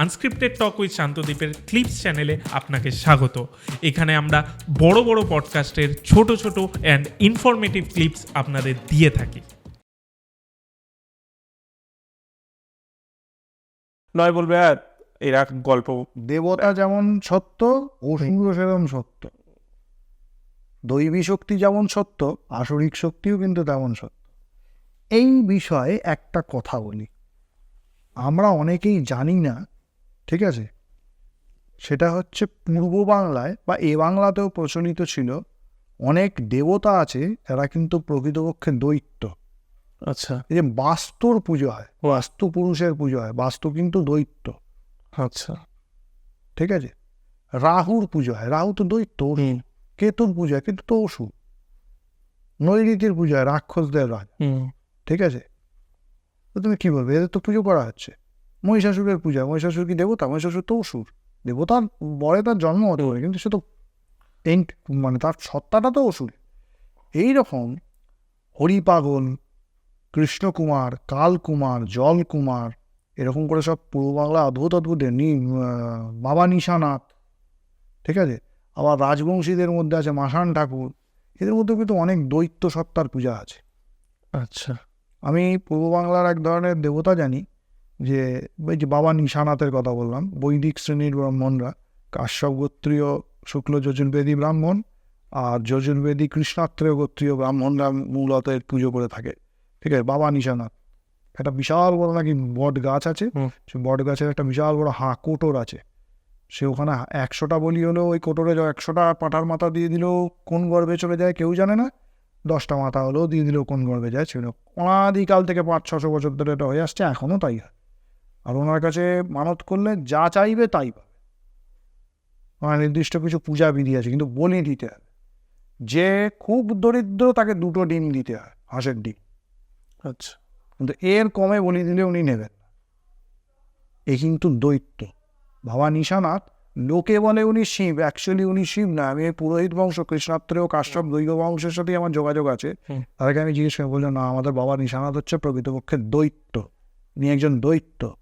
Unscripted talk with শান্তদ্বীপের clips চ্যানেলে আপনাকে স্বাগত। এখানে আমরা বড় বড় পডকাস্টের ছোট ছোট অ্যান্ড ইনফরমেটিভ ক্লিপস আপনাদের দিয়ে থাকি। নয় বলবে আর এরা গল্প। দেবতা যেমন সত্য অসুরও সেরকম সত্য। দৈবী শক্তি যেমন সত্য আসরিক শক্তিও কিন্তু তেমন সত্য। এই বিষয়ে একটা কথা বলি। আমরা অনেকেই জানি না ঠিক আছে? সেটা হচ্ছে পূর্ব বাংলায় বা এ বাংলাতেও প্রচলিত ছিল অনেক দেবতা আছে যারা কিন্তু প্রকৃতপক্ষে দৈত্য। আচ্ছা। এই যে বাস্তুর পুজো হয় বাস্তু পুরুষের পুজো হয় বাস্তু কিন্তু দৈত্য। আচ্ছা। ঠিক আছে? রাহুর পুজো হয় রাহু তো দৈত্য কেতুর পুজো হয় কিন্তু তো অসুর। নৈরীতির পুজো হয় রাক্ষসদের রাজ। হুম। ঠিক আছে? তো তুমি কি বলবে? এদের তো পুজো করা হচ্ছে। মহিষাসুরের পূজা মহিষাসুর কি দেবতা? মহিষাসুর তো অসুর। দেবতার বরে তার জন্ম হতে পারে কিন্তু সে তো এন্ট মানে তার সত্তাটা তো অসুর। এইরকম হরিপাগল কৃষ্ণকুমার কালকুমার জলকুমার এরকম করে সব পূর্ব বাংলা অদ্ভুত অদ্ভুত নি বাবা নিশানাথ ঠিক আছে? আবার রাজবংশীদের মধ্যে আছে মাসান ঠাকুর। এদের মধ্যে কিন্তু অনেক দৈত্য সত্তার পূজা আছে। আচ্ছা। আমি পূর্ব বাংলার এক ধরনের দেবতা জানি যে ওই যে বাবা নিশানাথের কথা বললাম বৈদিক শ্রেণির ব্রাহ্মণরা কাশ্যপ গোত্রীয় শুক্ল যজুর্বেদী ব্রাহ্মণ আর যজুর্বেদী কৃষ্ণাত্রেয় গোত্রীয় ব্রাহ্মণরা মূলত এর পুজো করে থাকে। ঠিক আছে? বাবা নিশানাথ। একটা বিশাল বড় নাকি বট গাছ আছে। সে বট গাছের একটা বিশাল বড় হা কোটর আছে। সে ওখানে একশোটা বলি হলেও ওই কোটরে একশোটা পাঠার মাথা দিয়ে দিলেও কোন গর্ভে চলে যায় কেউ জানে না। দশটা মাথা হলেও দিয়ে দিলেও কোন গর্ভে যায় ছিল অনাদিকাল থেকে পাঁচ ছশো বছর ধরে এটা হয়ে আসছে এখনও তাই হয়। আর ওনার কাছে মানত করলে যা চাইবে তাই পাবে। ওনার নির্দিষ্ট কিছু পূজা বিধি আছে কিন্তু বলি দিতে হবে। যে খুব দরিদ্র তাকে দুটো ডিম দিতে হয় হাঁসের ডিম। আচ্ছা। কিন্তু এর কমে বলি দিলে উনি নেবেন এ কিন্তু দৈত্য। বাবা নিশানাথ লোকে বলে উনি শিব। অ্যাকচুয়ালি উনি শিব না। আমি পুরোহিত বংশ কৃষ্ণাত্রেয় কাশ্যপ দৈব বংশের সাথেই আমার যোগাযোগ আছে। তাদেরকে আমি জিজ্ঞেস করে বললাম না আমাদের বাবা নিশানাথ হচ্ছে প্রকৃতপক্ষে দৈত্য। উনি একজন দৈত্য।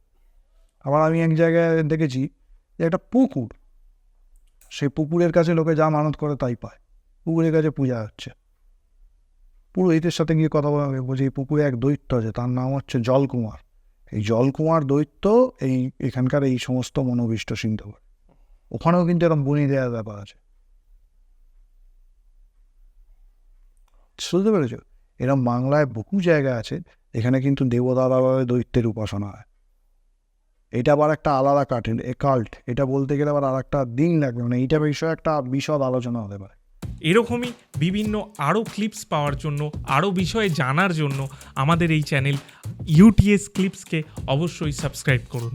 আবার আমি এক জায়গায় দেখেছি যে একটা পুকুর, সেই পুকুরের কাছে লোকে যা মানত করে তাই পায়। পুকুরের কাছে পূজা হচ্ছে। পুরোহিতের সাথে গিয়ে কথা বলা বলছি এই পুকুরে এক দৈত্য আছে, তার নাম হচ্ছে জলকুমার। এই জলকুমার দৈত্য এই এখানকার এই সমস্ত মনোবিষ্ট করে ওখানেও কিন্তু এরকম বনি দেওয়ার ব্যাপার আছে। বুঝতে পেরেছ? এরকম বাংলায় বহু জায়গা আছে, এখানে কিন্তু দেবদাদাভাবে দৈত্যের উপাসনা হয়। এটা আবার একটা আলাদা কাঠিন এ কাল্ট এটা বলতে গেলে আবার আর একটা দিন লাগবে মানে এইটা বিষয়ে একটা বিশদ আলোচনা হতে পারে। এরকমই বিভিন্ন আরও ক্লিপস পাওয়ার জন্য আরও বিষয়ে জানার জন্য আমাদের এই চ্যানেল ইউটিএস ক্লিপসকে অবশ্যই সাবস্ক্রাইব করুন।